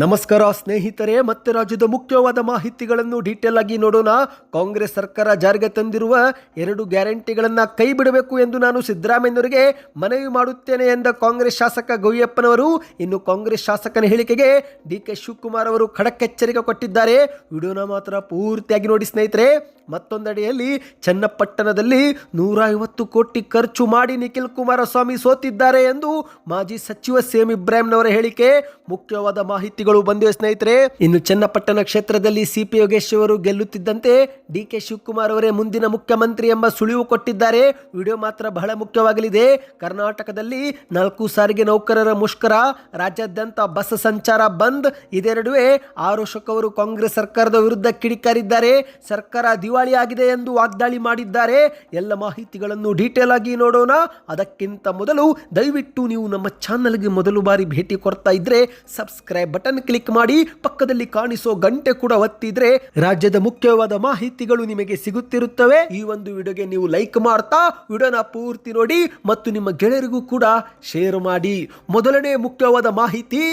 ನಮಸ್ಕಾರ ಸ್ನೇಹಿತರೆ, ಮತ್ತೆ ರಾಜ್ಯದ ಮುಖ್ಯವಾದ ಮಾಹಿತಿಗಳನ್ನು ಡೀಟೇಲ್ ಆಗಿ ನೋಡೋಣ. ಕಾಂಗ್ರೆಸ್ ಸರ್ಕಾರ ಜಾರಿಗೆ ತಂದಿರುವ ಎರಡು ಗ್ಯಾರಂಟಿಗಳನ್ನು ಕೈ ಬಿಡಬೇಕು ಎಂದು ನಾನು ಸಿದ್ದರಾಮಯ್ಯನವರಿಗೆ ಮನವಿ ಮಾಡುತ್ತೇನೆ ಎಂದ ಕಾಂಗ್ರೆಸ್ ಶಾಸಕ ಗೌಯಪ್ಪನವರು ಇನ್ನು ಕಾಂಗ್ರೆಸ್ ಶಾಸಕನ ಹೇಳಿಕೆಗೆ ಡಿ ಕೆ ಶಿವಕುಮಾರ್ ಅವರು ಖಡಕ್ ಎಚ್ಚರಿಕೆ ಕೊಟ್ಟಿದ್ದಾರೆ. ವಿಡಿಯೋನ ಮಾತ್ರ ಪೂರ್ತಿಯಾಗಿ ನೋಡಿ ಸ್ನೇಹಿತರೆ. ಮತ್ತೊಂದೆಡೆಯಲ್ಲಿ ಚನ್ನಪಟ್ಟಣದಲ್ಲಿ ನೂರ ಐವತ್ತು ಕೋಟಿ ಖರ್ಚು ಮಾಡಿ ನಿಖಿಲ್ ಕುಮಾರಸ್ವಾಮಿ ಸೋತಿದ್ದಾರೆ ಎಂದು ಮಾಜಿ ಸಚಿವ ಸೇಮ್ ಇಬ್ರಾಹಿಂನವರ ಹೇಳಿಕೆ. ಮುಖ್ಯವಾದ ಮಾಹಿತಿಗಳು ಬಂದಿವೆ ಸ್ನೇಹಿತರೆ. ಇನ್ನು ಚನ್ನಪಟ್ಟಣ ಕ್ಷೇತ್ರದಲ್ಲಿ ಸಿಪಿ ಯೋಗೇಶ್ ಅವರು ಗೆಲ್ಲುತ್ತಿದ್ದಂತೆ ಡಿ ಕೆ ಶಿವಕುಮಾರ್ ಅವರೇ ಮುಂದಿನ ಮುಖ್ಯಮಂತ್ರಿ ಎಂಬ ಸುಳಿವು ಕೊಟ್ಟಿದ್ದಾರೆ. ವಿಡಿಯೋ ಮಾತ್ರ ಬಹಳ ಮುಖ್ಯವಾಗಲಿದೆ. ಕರ್ನಾಟಕದಲ್ಲಿ ನಾಲ್ಕು ಸಾರಿಗೆ ನೌಕರರ ಮುಷ್ಕರ, ರಾಜ್ಯಾದ್ಯಂತ ಬಸ್ ಸಂಚಾರ ಬಂದ್ ಇದೆರಡುವೆ ಆರೋಶಕ್ ಅವರು ಕಾಂಗ್ರೆಸ್ ಸರ್ಕಾರದ ವಿರುದ್ಧ ಕಿಡಿಕಾರಿದ್ದಾರೆ. ಸರ್ಕಾರ ದಿವಾಳಿ ಆಗಿದೆ ಎಂದು ವಾಗ್ದಾಳಿ ಮಾಡಿದ್ದಾರೆ. ಎಲ್ಲ ಮಾಹಿತಿಗಳನ್ನು ಡೀಟೇಲ್ ಆಗಿ ನೋಡೋಣ. ಅದಕ್ಕಿಂತ ಮೊದಲು ದಯವಿಟ್ಟು ನೀವು ನಮ್ಮ ಚಾನಲ್ಗೆ ಮೊದಲು ಬಾರಿ ಭೇಟಿ ಕೊಡ್ತಾ ಇದ್ರೆ ಸಬ್ಸ್ಕ್ರೈಬ್ ಬಟನ್ ಕ್ಲಿಕ್ ಮಾಡಿ, ಪಕ್ಕದಲ್ಲಿ ಕಾಣಿಸೋ ಗಂಟೆ ಕೂಡ ಒತ್ತಿದ್ರೆ ರಾಜ್ಯದ ಮುಖ್ಯವಾದ ಮಾಹಿತಿಗಳು ನಿಮಗೆ ಸಿಗುತ್ತಿರುತ್ತವೆ. ಈ ಒಂದು ವಿಡಿಯೋಗೆ ನೀವು ಲೈಕ್ ಮಾಡ್ತಾ, ವಿಡಿಯೋನ ಪೂರ್ತಿ ನೋಡಿ ಮತ್ತು ನಿಮ್ಮ ಗೆಳೆಯರಿಗೂ ಕೂಡ ಶೇರ್ ಮಾಡಿ. ಮೊದಲನೇ ಮುಖ್ಯವಾದ ಮಾಹಿತಿ.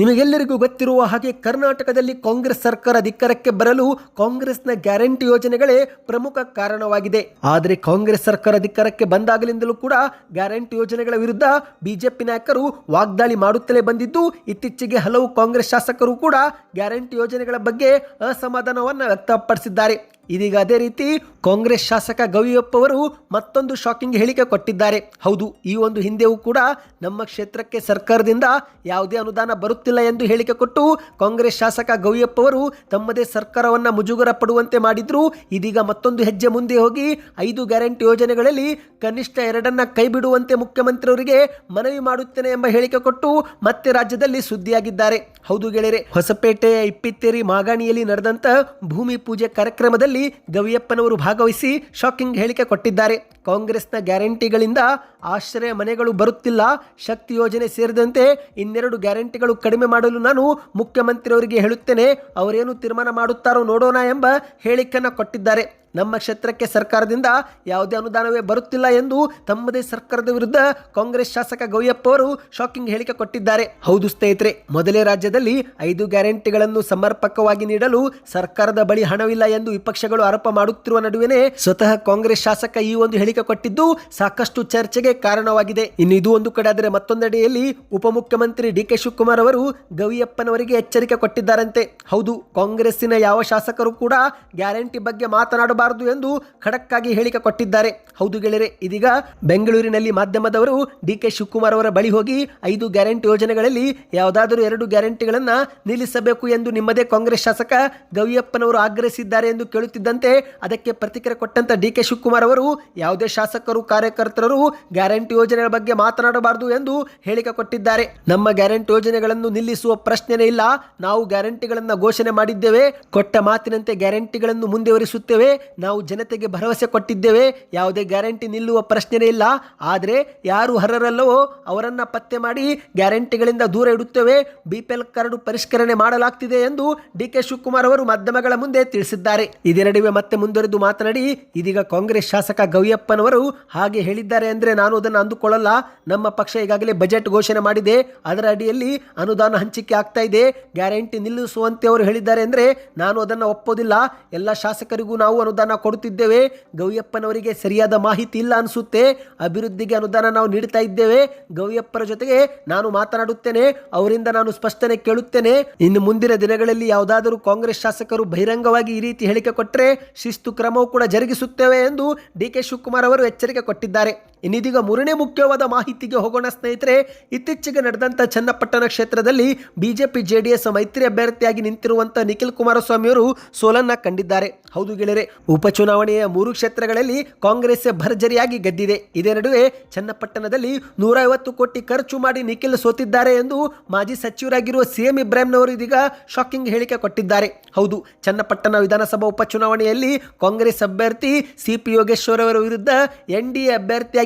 ನಿಮಗೆಲ್ಲರಿಗೂ ಗೊತ್ತಿರುವ ಹಾಗೆ ಕರ್ನಾಟಕದಲ್ಲಿ ಕಾಂಗ್ರೆಸ್ ಸರ್ಕಾರ ಅಧಿಕಾರಕ್ಕೆ ಬರಲು ಕಾಂಗ್ರೆಸ್ನ ಗ್ಯಾರಂಟಿ ಯೋಜನೆಗಳೇ ಪ್ರಮುಖ ಕಾರಣವಾಗಿದೆ. ಆದರೆ ಕಾಂಗ್ರೆಸ್ ಸರ್ಕಾರ ಅಧಿಕಾರಕ್ಕೆ ಬಂದಾಗಲಿಂದಲೂ ಕೂಡ ಗ್ಯಾರಂಟಿ ಯೋಜನೆಗಳ ವಿರುದ್ಧ ಬಿಜೆಪಿ ನಾಯಕರು ವಾಗ್ದಾಳಿ ಮಾಡುತ್ತಲೇ ಬಂದಿದ್ದು, ಇತ್ತೀಚೆಗೆ ಹಲವು ಕಾಂಗ್ರೆಸ್ ಶಾಸಕರು ಕೂಡ ಗ್ಯಾರಂಟಿ ಯೋಜನೆಗಳ ಬಗ್ಗೆ ಅಸಮಾಧಾನವನ್ನು ವ್ಯಕ್ತಪಡಿಸಿದ್ದಾರೆ. ಇದೀಗ ಅದೇ ರೀತಿ ಕಾಂಗ್ರೆಸ್ ಶಾಸಕ ಗವಿಯಪ್ಪ ಅವರು ಮತ್ತೊಂದು ಶಾಕಿಂಗ್ ಹೇಳಿಕೆ ಕೊಟ್ಟಿದ್ದಾರೆ. ಹೌದು, ಈ ಒಂದು ಹಿಂದೆಯೂ ಕೂಡ ನಮ್ಮ ಕ್ಷೇತ್ರಕ್ಕೆ ಸರ್ಕಾರದಿಂದ ಯಾವುದೇ ಅನುದಾನ ಬರುತ್ತಿಲ್ಲ ಎಂದು ಹೇಳಿಕೆ ಕೊಟ್ಟು ಕಾಂಗ್ರೆಸ್ ಶಾಸಕ ಗವಿಯಪ್ಪ ಅವರು ತಮ್ಮದೇ ಸರ್ಕಾರವನ್ನು ಮುಜುಗರ ಪಡುವಂತೆ ಮಾಡಿದ್ರು. ಇದೀಗ ಮತ್ತೊಂದು ಹೆಜ್ಜೆ ಮುಂದೆ ಹೋಗಿ ಐದು ಗ್ಯಾರಂಟಿ ಯೋಜನೆಗಳಲ್ಲಿ ಕನಿಷ್ಠ ಎರಡನ್ನ ಕೈ ಬಿಡುವಂತೆ ಮುಖ್ಯಮಂತ್ರಿಯವರಿಗೆ ಮನವಿ ಮಾಡುತ್ತೇನೆ ಎಂಬ ಹೇಳಿಕೆ ಕೊಟ್ಟು ಮತ್ತೆ ರಾಜ್ಯದಲ್ಲಿ ಸುದ್ದಿಯಾಗಿದ್ದಾರೆ. ಹೌದು ಗೆಳೆಯರೆ, ಹೊಸಪೇಟೆಯ ಇಪ್ಪಿತ್ತೇರಿ ಮಾಗಾಣಿಯಲ್ಲಿ ನಡೆದಂತ ಭೂಮಿ ಪೂಜೆ ಕಾರ್ಯಕ್ರಮದಲ್ಲಿ ಗವಿಯಪ್ಪನವರು ಭಾಗವಹಿಸಿ ಶಾಕಿಂಗ್ ಹೇಳಿಕೆ ಕೊಟ್ಟಿದ್ದಾರೆ. ಕಾಂಗ್ರೆಸ್ನ ಗ್ಯಾರಂಟಿಗಳಿಂದ ಆಶ್ರಯ ಮನೆಗಳು ಬರುತ್ತಿಲ್ಲ. ಶಕ್ತಿ ಯೋಜನೆ ಸೇರಿದಂತೆ ಇನ್ನೆರಡು ಗ್ಯಾರಂಟಿಗಳು ಕಡಿಮೆ ಮಾಡಲು ನಾನು ಮುಖ್ಯಮಂತ್ರಿಯವರಿಗೆ ಹೇಳುತ್ತೇನೆ. ಅವರೇನು ತೀರ್ಮಾನ ಮಾಡುತ್ತಾರೋ ನೋಡೋಣ ಎಂಬ ಹೇಳಿಕೆಯನ್ನು ಕೊಟ್ಟಿದ್ದಾರೆ. ನಮ್ಮ ಕ್ಷೇತ್ರಕ್ಕೆ ಸರ್ಕಾರದಿಂದ ಯಾವುದೇ ಅನುದಾನವೇ ಬರುತ್ತಿಲ್ಲ ಎಂದು ತಮ್ಮದೇ ಸರ್ಕಾರದ ವಿರುದ್ಧ ಕಾಂಗ್ರೆಸ್ ಶಾಸಕ ಗೌಯಪ್ಪ ಅವರು ಶಾಕಿಂಗ್ ಹೇಳಿಕೆ ಕೊಟ್ಟಿದ್ದಾರೆ. ಹೌದು ಸ್ನೇಹಿತರೆ, ಮೊದಲೇ ರಾಜ್ಯದಲ್ಲಿ ಐದು ಗ್ಯಾರಂಟಿಗಳನ್ನು ಸಮರ್ಪಕವಾಗಿ ನೀಡಲು ಸರ್ಕಾರದ ಬಳಿ ಹಣವಿಲ್ಲ ಎಂದು ವಿಪಕ್ಷಗಳು ಆರೋಪ ಮಾಡುತ್ತಿರುವ ನಡುವೆನೇ ಸ್ವತಃ ಕಾಂಗ್ರೆಸ್ ಶಾಸಕ ಈ ಒಂದು ಹೇಳಿಕೆ ಕೊಟ್ಟಿದ್ದು ಸಾಕಷ್ಟು ಚರ್ಚೆಗೆ ಕಾರಣವಾಗಿದೆ. ಇನ್ನು ಇದು ಒಂದು ಕಡೆ ಆದರೆ ಮತ್ತೊಂದೆಡೆಯಲ್ಲಿ ಉಪಮುಖ್ಯಮಂತ್ರಿ ಡಿ ಕೆ ಶಿವಕುಮಾರ್ ಅವರು ಗವಿಯಪ್ಪನವರಿಗೆ ಎಚ್ಚರಿಕೆ ಕೊಟ್ಟಿದ್ದಾರಂತೆ. ಹೌದು, ಕಾಂಗ್ರೆಸ್ಸಿನ ಯಾವ ಶಾಸಕರು ಕೂಡ ಗ್ಯಾರಂಟಿ ಬಗ್ಗೆ ಮಾತನಾಡಬಾರದು ಎಂದು ಖಡಕ್ಕಾಗಿ ಹೇಳಿಕೆ ಕೊಟ್ಟಿದ್ದಾರೆ. ಹೌದು ಗೆಳೆಯರೆ, ಇದೀಗ ಬೆಂಗಳೂರಿನಲ್ಲಿ ಮಾಧ್ಯಮದವರು ಡಿ ಕೆ ಶಿವಕುಮಾರ್ ಅವರ ಬಳಿ ಹೋಗಿ ಐದು ಗ್ಯಾರಂಟಿ ಯೋಜನೆಗಳಲ್ಲಿ ಯಾವುದಾದರೂ ಎರಡು ಗ್ಯಾರಂಟಿಗಳನ್ನು ನಿಲ್ಲಿಸಬೇಕು ಎಂದು ನಿಮ್ಮದೇ ಕಾಂಗ್ರೆಸ್ ಶಾಸಕ ಗವಿಯಪ್ಪನವರು ಆಗ್ರಹಿಸಿದ್ದಾರೆ ಎಂದು ಕೇಳುತ್ತಿದ್ದಂತೆ ಅದಕ್ಕೆ ಪ್ರತಿಕ್ರಿಯೆ ಕೊಟ್ಟಂತ ಡಿ ಕೆ ಶಿವಕುಮಾರ್ ಅವರು, ಯಾವುದೇ ಶಾಸಕರು ಕಾರ್ಯಕರ್ತರು ಗ್ಯಾರಂಟಿ ಯೋಜನೆಗಳ ಬಗ್ಗೆ ಮಾತನಾಡಬಾರದು ಎಂದು ಹೇಳಿಕೆ ಕೊಟ್ಟಿದ್ದಾರೆ. ನಮ್ಮ ಗ್ಯಾರಂಟಿ ಯೋಜನೆಗಳನ್ನು ನಿಲ್ಲಿಸುವ ಪ್ರಶ್ನೆನೇ ಇಲ್ಲ. ನಾವು ಗ್ಯಾರಂಟಿಗಳನ್ನು ಘೋಷಣೆ ಮಾಡಿದ್ದೇವೆ. ಕೊಟ್ಟ ಮಾತಿನಂತೆ ಗ್ಯಾರಂಟಿಗಳನ್ನು ಮುಂದುವರಿಸುತ್ತೇವೆ. ನಾವು ಜನತೆಗೆ ಭರವಸೆ ಕೊಟ್ಟಿದ್ದೇವೆ. ಯಾವುದೇ ಗ್ಯಾರಂಟಿ ನಿಲ್ಲುವ ಪ್ರಶ್ನೆನೇ ಇಲ್ಲ. ಆದರೆ ಯಾರು ಅರ್ಹರಲ್ಲವೋ ಅವರನ್ನು ಪತ್ತೆ ಮಾಡಿ ಗ್ಯಾರಂಟಿಗಳಿಂದ ದೂರ ಇಡುತ್ತೇವೆ. ಬಿಪಿಎಲ್ ಕಾರ್ಡ್ ಪರಿಷ್ಕರಣೆ ಮಾಡಲಾಗ್ತಿದೆ ಎಂದು ಡಿ ಕೆ ಶಿವಕುಮಾರ್ ಅವರು ಮಾಧ್ಯಮಗಳ ಮುಂದೆ ತಿಳಿಸಿದ್ದಾರೆ. ಇದೇ ನಡುವೆ ಮತ್ತೆ ಮುಂದುವರೆದು ಮಾತನಾಡಿ, ಇದೀಗ ಕಾಂಗ್ರೆಸ್ ಶಾಸಕ ಗವಿಯಪ್ಪನವರು ಹಾಗೆ ಹೇಳಿದ್ದಾರೆ ಅಂದರೆ ನಾನು ಅದನ್ನು ಅಂದುಕೊಳ್ಳಲ್ಲ. ನಮ್ಮ ಪಕ್ಷ ಈಗಾಗಲೇ ಬಜೆಟ್ ಘೋಷಣೆ ಮಾಡಿದೆ. ಅದರ ಅಡಿಯಲ್ಲಿ ಅನುದಾನ ಹಂಚಿಕೆ ಆಗ್ತಾ ಇದೆ. ಗ್ಯಾರಂಟಿ ನಿಲ್ಲಿಸುವಂತೆ ಅವರು ಹೇಳಿದ್ದಾರೆ ಅಂದ್ರೆ ನಾನು ಅದನ್ನು ಒಪ್ಪೋದಿಲ್ಲ. ಎಲ್ಲ ಶಾಸಕರಿಗೂ ನಾವು ಅನುದಾನ ಕೊಡುತ್ತಿದ್ದೇವೆ. ಗೌಯಪ್ಪನವರಿಗೆ ಸರಿಯಾದ ಮಾಹಿತಿ ಇಲ್ಲ ಅನಿಸುತ್ತೆ. ಅಭಿವೃದ್ಧಿಗೆ ಅನುದಾನ ನಾವು ನೀಡ್ತಾ ಇದ್ದೇವೆ. ಗವಿಯಪ್ಪರ ಜೊತೆಗೆ ನಾನು ಮಾತನಾಡುತ್ತೇನೆ. ಅವರಿಂದ ನಾನು ಸ್ಪಷ್ಟನೆ ಕೇಳುತ್ತೇನೆ. ಇನ್ನು ಮುಂದಿನ ದಿನಗಳಲ್ಲಿ ಯಾವುದಾದರೂ ಕಾಂಗ್ರೆಸ್ ಶಾಸಕರು ಬಹಿರಂಗವಾಗಿ ಈ ರೀತಿ ಹೇಳಿಕೆ ಕೊಟ್ಟರೆ ಶಿಸ್ತು ಕ್ರಮವೂ ಕೂಡ ಜರುಗಿಸುತ್ತೇವೆ ಎಂದು ಡಿ ಕೆ ಶಿವಕುಮಾರ್ ಅವರು ಎಚ್ಚರಿಕೆ ಕೊಟ್ಟಿದ್ದಾರೆ. ಇನ್ನಿದೀಗ ಮೂರನೇ ಮುಖ್ಯವಾದ ಮಾಹಿತಿಗೆ ಹೋಗೋಣ ಸ್ನೇಹಿತರೆ, ಇತ್ತೀಚೆಗೆ ನಡೆದಂಥ ಚನ್ನಪಟ್ಟಣ ಕ್ಷೇತ್ರದಲ್ಲಿ ಬಿಜೆಪಿ, ಜೆಡಿಎಸ್ ಮೈತ್ರಿ ಅಭ್ಯರ್ಥಿಯಾಗಿ ನಿಂತಿರುವಂತ ನಿಖಿಲ್ ಕುಮಾರಸ್ವಾಮಿಯವರು ಸೋಲನ್ನ ಕಂಡಿದ್ದಾರೆ. ಹೌದು ಗೆಳೆಯರೆ, ಉಪಚುನಾವಣೆಯ ಮೂರು ಕ್ಷೇತ್ರಗಳಲ್ಲಿ ಕಾಂಗ್ರೆಸ್ ಭರ್ಜರಿಯಾಗಿ ಗೆದ್ದಿದೆ. ಇದೇ ನಡುವೆ ಚನ್ನಪಟ್ಟಣದಲ್ಲಿ ನೂರ ಐವತ್ತು ಕೋಟಿ ಖರ್ಚು ಮಾಡಿ ನಿಖಿಲ್ ಸೋತಿದ್ದಾರೆ ಎಂದು ಮಾಜಿ ಸಚಿವರಾಗಿರುವ ಸಿಎಂ ಇಬ್ರಾಹಿಂನವರು ಇದೀಗ ಶಾಕಿಂಗ್ ಹೇಳಿಕೆ ಕೊಟ್ಟಿದ್ದಾರೆ. ಹೌದು, ಚನ್ನಪಟ್ಟಣ ವಿಧಾನಸಭಾ ಉಪಚುನಾವಣೆಯಲ್ಲಿ ಕಾಂಗ್ರೆಸ್ ಅಭ್ಯರ್ಥಿ ಸಿಪಿ ಯೋಗೇಶ್ವರ್ ಅವರ ವಿರುದ್ಧ ಎನ್ ಡಿ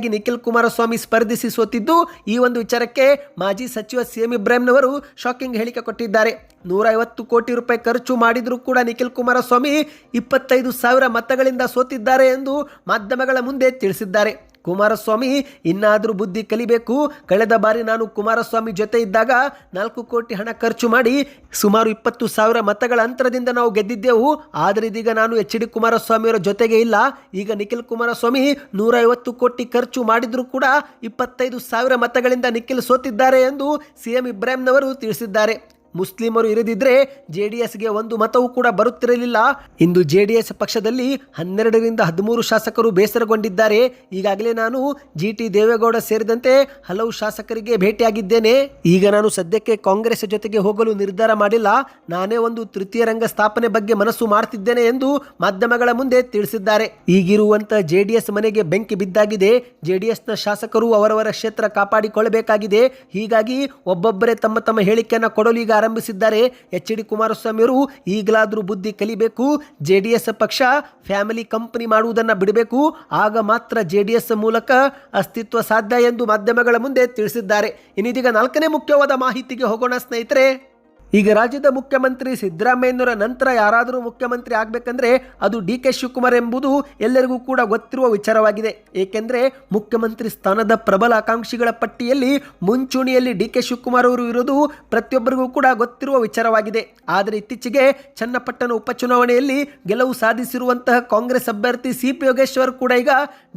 ಎ ಅಭ್ಯರ್ಥಿಯಾಗಿ ನಿಖಿಲ್ ಕುಮಾರಸ್ವಾಮಿ ಸ್ಪರ್ಧಿಸಿ ಸೋತಿದ್ದು ಈ ಒಂದು ವಿಚಾರಕ್ಕೆ ಮಾಜಿ ಸಚಿವ ಸಿಎಂ ಇಬ್ರಾಹಿಂನವರು ಶಾಕಿಂಗ್ ಹೇಳಿಕೆ ಕೊಟ್ಟಿದ್ದಾರೆ. ನೂರ ಐವತ್ತು ಕೋಟಿ ರೂಪಾಯಿ ಖರ್ಚು ಮಾಡಿದರೂ ಕೂಡ ನಿಖಿಲ್ ಕುಮಾರಸ್ವಾಮಿ ಇಪ್ಪತ್ತೈದು ಸಾವಿರ ಮತಗಳಿಂದ ಸೋತಿದ್ದಾರೆ ಎಂದು ಮಾಧ್ಯಮಗಳ ಮುಂದೆ ತಿಳಿಸಿದ್ದಾರೆ. ಕುಮಾರಸ್ವಾಮಿ, ಇನ್ನಾದರೂ ಬುದ್ಧಿ ಕಲಿಬೇಕು. ಕಳೆದ ಬಾರಿ ನಾನು ಕುಮಾರಸ್ವಾಮಿ ಜೊತೆ ಇದ್ದಾಗ ನಾಲ್ಕು ಕೋಟಿ ಹಣ ಖರ್ಚು ಮಾಡಿ ಸುಮಾರು ಇಪ್ಪತ್ತು ಸಾವಿರ ಮತಗಳ ಅಂತರದಿಂದ ನಾವು ಗೆದ್ದಿದ್ದೆವು. ಆದರೆ ಇದೀಗ ನಾನು ಎಚ್ ಡಿ ಕುಮಾರಸ್ವಾಮಿಯವರ ಜೊತೆಗೆ ಇಲ್ಲ. ಈಗ ನಿಖಿಲ್ ಕುಮಾರಸ್ವಾಮಿ ನೂರ ಐವತ್ತು ಕೋಟಿ ಖರ್ಚು ಮಾಡಿದರೂ ಕೂಡ ಇಪ್ಪತ್ತೈದು ಸಾವಿರ ಮತಗಳಿಂದ ನಿಖಿಲ್ ಸೋತಿದ್ದಾರೆ ಎಂದು ಸಿಎಂ ಇಬ್ರಾಹಿಂನವರು ತಿಳಿಸಿದ್ದಾರೆ. ಮುಸ್ಲಿಮರು ಇರದಿದ್ರೆ ಜೆಡಿಎಸ್ಗೆ ಒಂದು ಮತವೂ ಕೂಡ ಬರುತ್ತಿರಲಿಲ್ಲ. ಇಂದು ಜೆಡಿಎಸ್ ಪಕ್ಷದಲ್ಲಿ ಹನ್ನೆರಡರಿಂದ ಹದಿಮೂರು ಶಾಸಕರು ಬೇಸರಗೊಂಡಿದ್ದಾರೆ. ಈಗಾಗಲೇ ನಾನು ಜಿ ಟಿ ದೇವೇಗೌಡ ಸೇರಿದಂತೆ ಹಲವು ಶಾಸಕರಿಗೆ ಭೇಟಿಯಾಗಿದ್ದೇನೆ. ಈಗ ನಾನು ಸದ್ಯಕ್ಕೆ ಕಾಂಗ್ರೆಸ್ ಜೊತೆಗೆ ಹೋಗಲು ನಿರ್ಧಾರ ಮಾಡಿಲ್ಲ. ನಾನೇ ಒಂದು ತೃತೀಯ ರಂಗ ಸ್ಥಾಪನೆ ಬಗ್ಗೆ ಮನಸ್ಸು ಮಾಡ್ತಿದ್ದೇನೆ ಎಂದು ಮಾಧ್ಯಮಗಳ ಮುಂದೆ ತಿಳಿಸಿದ್ದಾರೆ. ಈಗಿರುವಂತ ಜೆಡಿಎಸ್ ಮನೆಗೆ ಬೆಂಕಿ ಬಿದ್ದಾಗಿದೆ. ಜೆಡಿಎಸ್ನ ಶಾಸಕರು ಅವರವರ ಕ್ಷೇತ್ರ ಕಾಪಾಡಿಕೊಳ್ಳಬೇಕಾಗಿದೆ. ಹೀಗಾಗಿ ಒಬ್ಬೊಬ್ಬರೇ ತಮ್ಮ ತಮ್ಮ ಹೇಳಿಕೆಯನ್ನು ಕೊಡಲು ಈಗ ಆರಂಭಿಸಿದ್ದಾರೆ. ಎಚ್ ಡಿ ಕುಮಾರಸ್ವಾಮಿಯವರು ಈಗಲಾದರೂ ಬುದ್ಧಿ ಕಲಿಬೇಕು. ಜೆ ಪಕ್ಷ ಫ್ಯಾಮಿಲಿ ಕಂಪನಿ ಮಾಡುವುದನ್ನು ಬಿಡಬೇಕು. ಆಗ ಮಾತ್ರ ಜೆ ಮೂಲಕ ಅಸ್ತಿತ್ವ ಸಾಧ್ಯ ಎಂದು ಮಾಧ್ಯಮಗಳ ಮುಂದೆ ತಿಳಿಸಿದ್ದಾರೆ. ಇನ್ನಿದೀಗ ನಾಲ್ಕನೇ ಮುಖ್ಯವಾದ ಮಾಹಿತಿಗೆ ಹೋಗೋಣ ಸ್ನೇಹಿತರೆ. ಈಗ ರಾಜ್ಯದ ಮುಖ್ಯಮಂತ್ರಿ ಸಿದ್ದರಾಮಯ್ಯನವರ ನಂತರ ಯಾರಾದರೂ ಮುಖ್ಯಮಂತ್ರಿ ಆಗಬೇಕಂದ್ರೆ ಅದು ಡಿ ಕೆ ಶಿವಕುಮಾರ್ ಎಂಬುದು ಎಲ್ಲರಿಗೂ ಕೂಡ ಗೊತ್ತಿರುವ ವಿಚಾರವಾಗಿದೆ. ಏಕೆಂದರೆ ಮುಖ್ಯಮಂತ್ರಿ ಸ್ಥಾನದ ಪ್ರಬಲ ಆಕಾಂಕ್ಷಿಗಳ ಪಟ್ಟಿಯಲ್ಲಿ ಮುಂಚೂಣಿಯಲ್ಲಿ ಡಿ ಕೆ ಶಿವಕುಮಾರ್ ಅವರು ಇರೋದು ಪ್ರತಿಯೊಬ್ಬರಿಗೂ ಕೂಡ ಗೊತ್ತಿರುವ ವಿಚಾರವಾಗಿದೆ. ಆದರೆ ಇತ್ತೀಚೆಗೆ ಚನ್ನಪಟ್ಟಣ ಉಪಚುನಾವಣೆಯಲ್ಲಿ ಗೆಲುವು ಸಾಧಿಸಿರುವಂತಹ ಕಾಂಗ್ರೆಸ್ ಅಭ್ಯರ್ಥಿ ಸಿ ಪಿ ಯೋಗೇಶ್ವರ್ ಕೂಡ ಈಗ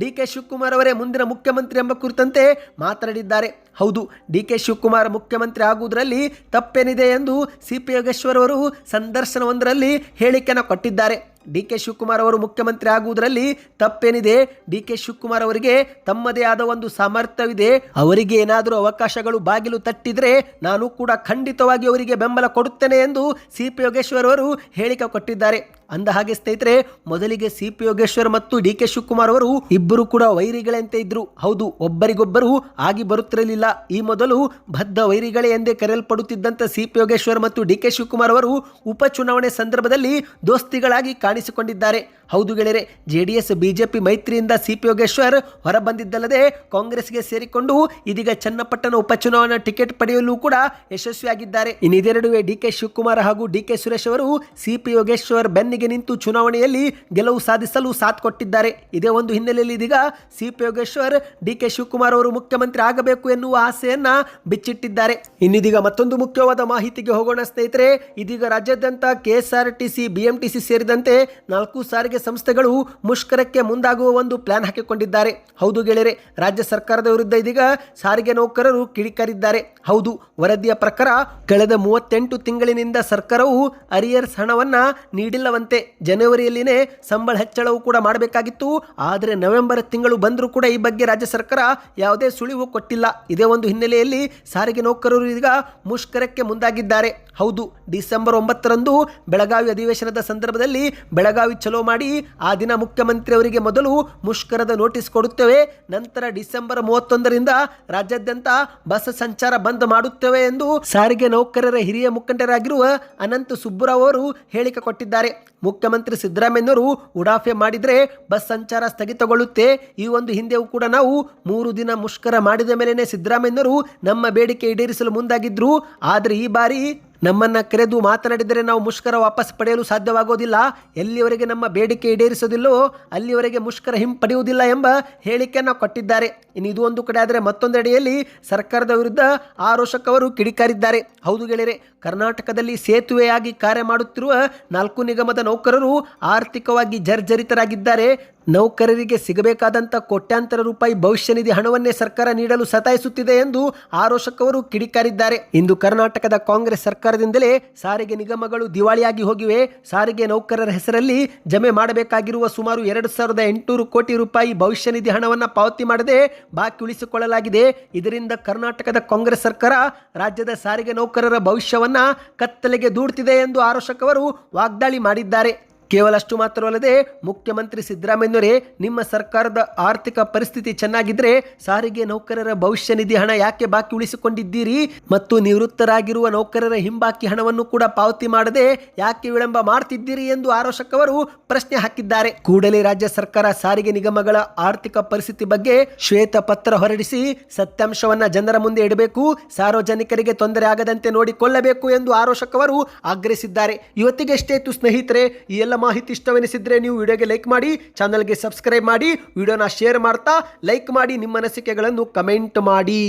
ಡಿ ಕೆ ಶಿವಕುಮಾರ್ ಅವರೇ ಮುಂದಿನ ಮುಖ್ಯಮಂತ್ರಿ ಎಂಬ ಕುರಿತಂತೆ ಮಾತನಾಡಿದ್ದಾರೆ. ಹೌದು, ಡಿ ಕೆ ಶಿವಕುಮಾರ್ ಮುಖ್ಯಮಂತ್ರಿ ಆಗುವುದರಲ್ಲಿ ತಪ್ಪೇನಿದೆ ಎಂದು ಸಿ ಪಿ ಯೋಗೇಶ್ವರ್ ಅವರು ಸಂದರ್ಶನವೊಂದರಲ್ಲಿ ಹೇಳಿಕೆಯನ್ನು ಕೊಟ್ಟಿದ್ದಾರೆ. ಡಿ ಕೆ ಶಿವಕುಮಾರ್ ಅವರು ಮುಖ್ಯಮಂತ್ರಿ ಆಗುವುದರಲ್ಲಿ ತಪ್ಪೇನಿದೆ. ಡಿ ಕೆ ಶಿವಕುಮಾರ್ ಅವರಿಗೆ ತಮ್ಮದೇ ಆದ ಒಂದು ಸಾಮರ್ಥ್ಯವಿದೆ. ಅವರಿಗೆ ಏನಾದರೂ ಅವಕಾಶಗಳು ಬಾಗಿಲು ತಟ್ಟಿದ್ರೆ ನಾನು ಕೂಡ ಖಂಡಿತವಾಗಿ ಅವರಿಗೆ ಬೆಂಬಲ ಕೊಡುತ್ತೇನೆ ಎಂದು ಸಿ ಪಿ ಯೋಗೇಶ್ವರ್ ಅವರು ಹೇಳಿಕೆ ಕೊಟ್ಟಿದ್ದಾರೆ. ಅಂದ ಹಾಗೆ ಸ್ನೇಹಿತರೆ, ಮೊದಲಿಗೆ ಸಿ ಪಿ ಯೋಗೇಶ್ವರ್ ಮತ್ತು ಡಿ ಕೆ ಶಿವಕುಮಾರ್ ಅವರು ಇಬ್ಬರು ಕೂಡ ವೈರಿಗಳಂತೆ ಇದ್ರು. ಹೌದು, ಒಬ್ಬರಿಗೊಬ್ಬರು ಆಗಿ ಬರುತ್ತಿರಲಿಲ್ಲ. ಈ ಮೊದಲು ಬದ್ಧ ವೈರಿಗಳೇ ಎಂದೇ ಕರೆಯಲ್ಪಡುತ್ತಿದ್ದಂಥ ಸಿ ಪಿ ಯೋಗೇಶ್ವರ್ ಮತ್ತು ಡಿ ಕೆ ಶಿವಕುಮಾರ್ ಅವರು ಉಪಚುನಾವಣೆ ಸಂದರ್ಭದಲ್ಲಿ ದೋಸ್ತಿಗಳಾಗಿ ಕಾಣಿಸಿಕೊಂಡಿದ್ದಾರೆ. ಹೌದು ಗೆಳೆಯರೆ, ಜೆಡಿಎಸ್, ಬಿಜೆಪಿ ಮೈತ್ರಿಯಿಂದ ಸಿ ಪಿ ಯೋಗೇಶ್ವರ್ ಹೊರಬಂದಿದ್ದಲ್ಲದೆ ಕಾಂಗ್ರೆಸ್ಗೆ ಸೇರಿಕೊಂಡು ಇದೀಗ ಚನ್ನಪಟ್ಟಣ ಉಪಚುನಾವಣಾ ಟಿಕೆಟ್ ಪಡೆಯಲು ಕೂಡ ಯಶಸ್ವಿಯಾಗಿದ್ದಾರೆ. ಇನ್ನಿದೆರಡುವೆ ಡಿ ಕೆ ಶಿವಕುಮಾರ್ ಹಾಗೂ ಡಿ ಕೆ ಸುರೇಶ್ ಅವರು ಸಿ ಪಿ ಯೋಗೇಶ್ವರ್ ಬೆನ್ನಿಗೆ ನಿಂತು ಚುನಾವಣೆಯಲ್ಲಿ ಗೆಲುವು ಸಾಧಿಸಲು ಸಾಥ್ ಕೊಟ್ಟಿದ್ದಾರೆ. ಇದೇ ಒಂದು ಹಿನ್ನೆಲೆಯಲ್ಲಿ ಇದೀಗ C P Yogeshwar, D K Shivakumar ಅವರು ಮುಖ್ಯಮಂತ್ರಿ ಆಗಬೇಕು ಎನ್ನುವ ಆಸೆಯನ್ನ ಬಿಚ್ಚಿಟ್ಟಿದ್ದಾರೆ. ಇನ್ನಿದೀಗ ಮತ್ತೊಂದು ಮುಖ್ಯವಾದ ಮಾಹಿತಿಗೆ ಹೋಗೋಣ ಸ್ನೇಹಿತರೆ, ಇದೀಗ ರಾಜ್ಯಾದ್ಯಂತ ಕೆಎಸ್ಆರ್ಟಿಸಿ ಬಿಎಂಟಿಸಿ ಸೇರಿದಂತೆ ನಾಲ್ಕು ಸಾರಿಗೆ ಸಂಸ್ಥೆಗಳು ಮುಷ್ಕರಕ್ಕೆ ಮುಂದಾಗುವ ಒಂದು ಪ್ಲಾನ್ ಹಾಕಿಕೊಂಡಿದ್ದಾರೆ. ಹೌದು ಗೆಳೆಯರೆ, ರಾಜ್ಯ ಸರ್ಕಾರದ ವಿರುದ್ಧ ಇದೀಗ ಸಾರಿಗೆ ನೌಕರರು ಕಿಡಿಕಾರಿದ್ದಾರೆ. ಹೌದು, ವರದಿಯ ಪ್ರಕಾರ, ಕಳೆದ ಮೂವತ್ತೆಂಟು ತಿಂಗಳಿನಿಂದ ಸರ್ಕಾರವು ಅರಿಯರ್ಸ್ ಹಣವನ್ನ ನೀಡಿಲ್ಲವಂತೆ ಜನವರಿಯಲ್ಲಿನೇ ಸಂಬಳ ಹೆಚ್ಚಳವು ಕೂಡ ಮಾಡಬೇಕಾಗಿತ್ತು. ಆದರೆ ನವೆಂಬರ್ ತಿಂಗಳು ಬಂದರೂ ಕೂಡ ಈ ಬಗ್ಗೆ ರಾಜ್ಯ ಸರ್ಕಾರ ಯಾವುದೇ ಸುಳಿವು ಕೊಟ್ಟಿಲ್ಲ. ಇದೇ ಒಂದು ಹಿನ್ನೆಲೆಯಲ್ಲಿ ಸಾರಿಗೆ ನೌಕರರು ಈಗ ಮುಷ್ಕರಕ್ಕೆ ಮುಂದಾಗಿದ್ದಾರೆ. ಹೌದು, ಡಿಸೆಂಬರ್ ಒಂಬತ್ತರಂದು ಬೆಳಗಾವಿ ಅಧಿವೇಶನದ ಸಂದರ್ಭದಲ್ಲಿ ಬೆಳಗಾವಿ ಚಲೋ ಮಾಡಿ ಆ ದಿನ ಮುಖ್ಯಮಂತ್ರಿ ಅವರಿಗೆ ಮೊದಲು ಮುಷ್ಕರದ ನೋಟಿಸ್ ಕೊಡುತ್ತೇವೆ. ನಂತರ ಡಿಸೆಂಬರ್ ಮೂವತ್ತೊಂದರಿಂದ ರಾಜ್ಯಾದ್ಯಂತ ಬಸ್ ಸಂಚಾರ ಬಂದ್ ಮಾಡುತ್ತೇವೆ ಎಂದು ಸಾರಿಗೆ ನೌಕರರ ಹಿರಿಯ ಮುಖಂಡರಾಗಿರುವ ಅನಂತ ಸುಬ್ಬುರಾವ್ ಅವರು ಹೇಳಿಕೆ ಕೊಟ್ಟಿದ್ದಾರೆ. ಮುಖ್ಯಮಂತ್ರಿ ಸಿದ್ದರಾಮಯ್ಯನವರು ಉಡಾಫೆ ಮಾಡಿದರೆ ಬಸ್ ಸಂಚಾರ ಸ್ಥಗಿತಗೊಳ್ಳುತ್ತೆ. ಈ ಒಂದು ಹಿಂದೆಯೂ ಕೂಡ ನಾವು ಮೂರು ದಿನ ಮುಷ್ಕರ ಮಾಡಿದ ಮೇಲೆನೇ ಸಿದ್ದರಾಮಯ್ಯನವರು ನಮ್ಮ ಬೇಡಿಕೆ ಈಡೇರಿಸಲು ಮುಂದಾಗಿದ್ರು. ಆದರೆ ಈ ಬಾರಿ ನಮ್ಮನ್ನ ಕರೆದು ಮಾತನಾಡಿದರೆ ನಾವು ಮುಷ್ಕರ ವಾಪಸ್ ಪಡೆಯಲು ಸಾಧ್ಯವಾಗೋದಿಲ್ಲ. ಎಲ್ಲಿವರೆಗೆ ನಮ್ಮ ಬೇಡಿಕೆ ಈಡೇರಿಸೋದಿಲ್ಲವೋ ಅಲ್ಲಿವರೆಗೆ ಮುಷ್ಕರ ಹಿಂಪಡೆಯುವುದಿಲ್ಲ ಎಂಬ ಹೇಳಿಕೆಯನ್ನು ಕೊಟ್ಟಿದ್ದಾರೆ. ಇನ್ನು ಇದು ಒಂದು ಕಡೆ ಆದರೆ ಮತ್ತೊಂದೆಡೆಯಲ್ಲಿ ಸರ್ಕಾರದ ವಿರುದ್ಧ ಆರೋಷಕವರು ಕಿಡಿಕಾರಿದ್ದಾರೆ. ಹೌದು ಗೆಳೆಯರೆ, ಕರ್ನಾಟಕದಲ್ಲಿ ಸೇತುವೆಯಾಗಿ ಕಾರ್ಯ ಮಾಡುತ್ತಿರುವ ನಾಲ್ಕು ನಿಗಮದ ನೌಕರರು ಆರ್ಥಿಕವಾಗಿ ಜರ್ಜರಿತರಾಗಿದ್ದಾರೆ. ನೌಕರರಿಗೆ ಸಿಗಬೇಕಾದಂಥ ಕೋಟ್ಯಾಂತರ ರೂಪಾಯಿ ಭವಿಷ್ಯ ನಿಧಿ ಹಣವನ್ನೇ ಸರ್ಕಾರ ನೀಡಲು ಸತಾಯಿಸುತ್ತಿದೆ ಎಂದು ಆರೋಷಕವರು ಕಿಡಿಕಾರಿದ್ದಾರೆ. ಇಂದು ಕರ್ನಾಟಕದ ಕಾಂಗ್ರೆಸ್ ಸರ್ಕಾರದಿಂದಲೇ ಸಾರಿಗೆ ನಿಗಮಗಳು ದಿವಾಳಿಯಾಗಿ ಹೋಗಿವೆ. ಸಾರಿಗೆ ನೌಕರರ ಹೆಸರಲ್ಲಿ ಜಮೆ ಮಾಡಬೇಕಾಗಿರುವ ಸುಮಾರು ಎರಡು ಸಾವಿರದ ಎಂಟುನೂರು ಕೋಟಿ ರೂಪಾಯಿ ಭವಿಷ್ಯ ನಿಧಿ ಹಣವನ್ನು ಪಾವತಿ ಮಾಡದೆ ಬಾಕಿ ಉಳಿಸಿಕೊಳ್ಳಲಾಗಿದೆ. ಇದರಿಂದ ಕರ್ನಾಟಕದ ಕಾಂಗ್ರೆಸ್ ಸರ್ಕಾರ ರಾಜ್ಯದ ಸಾರಿಗೆ ನೌಕರರ ಭವಿಷ್ಯವನ್ನ ಕತ್ತಲೆಗೆ ದೂಡ್ತಿದೆ ಎಂದು ಆರೋಷಕವರು ವಾಗ್ದಾಳಿ ಮಾಡಿದ್ದಾರೆ. ಕೇವಲ ಅಷ್ಟು ಮಾತ್ರವಲ್ಲದೆ ಮುಖ್ಯಮಂತ್ರಿ ಸಿದ್ದರಾಮಯ್ಯನವರೇ, ನಿಮ್ಮ ಸರ್ಕಾರದ ಆರ್ಥಿಕ ಪರಿಸ್ಥಿತಿ ಚೆನ್ನಾಗಿದ್ರೆ ಸಾರಿಗೆ ನೌಕರರ ಭವಿಷ್ಯ ನಿಧಿ ಹಣ ಯಾಕೆ ಬಾಕಿ ಉಳಿಸಿಕೊಂಡಿದ್ದೀರಿ? ಮತ್ತು ನಿವೃತ್ತರಾಗಿರುವ ನೌಕರರ ಹಿಂಬಾಕಿ ಹಣವನ್ನು ಕೂಡ ಪಾವತಿ ಮಾಡದೆ ಯಾಕೆ ವಿಳಂಬ ಮಾಡ್ತಿದ್ದೀರಿ ಎಂದು ಆರೋಷಕ್ ಅವರು ಪ್ರಶ್ನೆ ಹಾಕಿದ್ದಾರೆ. ಕೂಡಲೇ ರಾಜ್ಯ ಸರ್ಕಾರ ಸಾರಿಗೆ ನಿಗಮಗಳ ಆರ್ಥಿಕ ಪರಿಸ್ಥಿತಿ ಬಗ್ಗೆ ಶ್ವೇತ ಪತ್ರ ಹೊರಡಿಸಿ ಸತ್ಯಾಂಶವನ್ನ ಜನರ ಮುಂದೆ ಇಡಬೇಕು, ಸಾರ್ವಜನಿಕರಿಗೆ ತೊಂದರೆ ಆಗದಂತೆ ನೋಡಿಕೊಳ್ಳಬೇಕು ಎಂದು ಆರೋಷಕ್ ಅವರು ಆಗ್ರಹಿಸಿದ್ದಾರೆ. ಇವತ್ತಿಗೆ ಎಷ್ಟೇ ಇತ್ತು ಸ್ನೇಹಿತರೆ, ಈ ಎಲ್ಲ ಮಾಹಿತಿ ಇಷ್ಟವೆನಿಸಿದ್ರೆ ನೀವು ವಿಡಿಯೋಗೆ ಲೈಕ್ ಮಾಡಿ, ಚಾನಲ್ಗೆ ಸಬ್ಸ್ಕ್ರೈಬ್ ಮಾಡಿ, ವಿಡಿಯೋನ ಶೇರ್ ಮಾಡ್ತಾ ಲೈಕ್ ಮಾಡಿ, ನಿಮ್ಮ ಅನಿಸಿಕೆಗಳನ್ನು ಕಮೆಂಟ್ ಮಾಡಿ.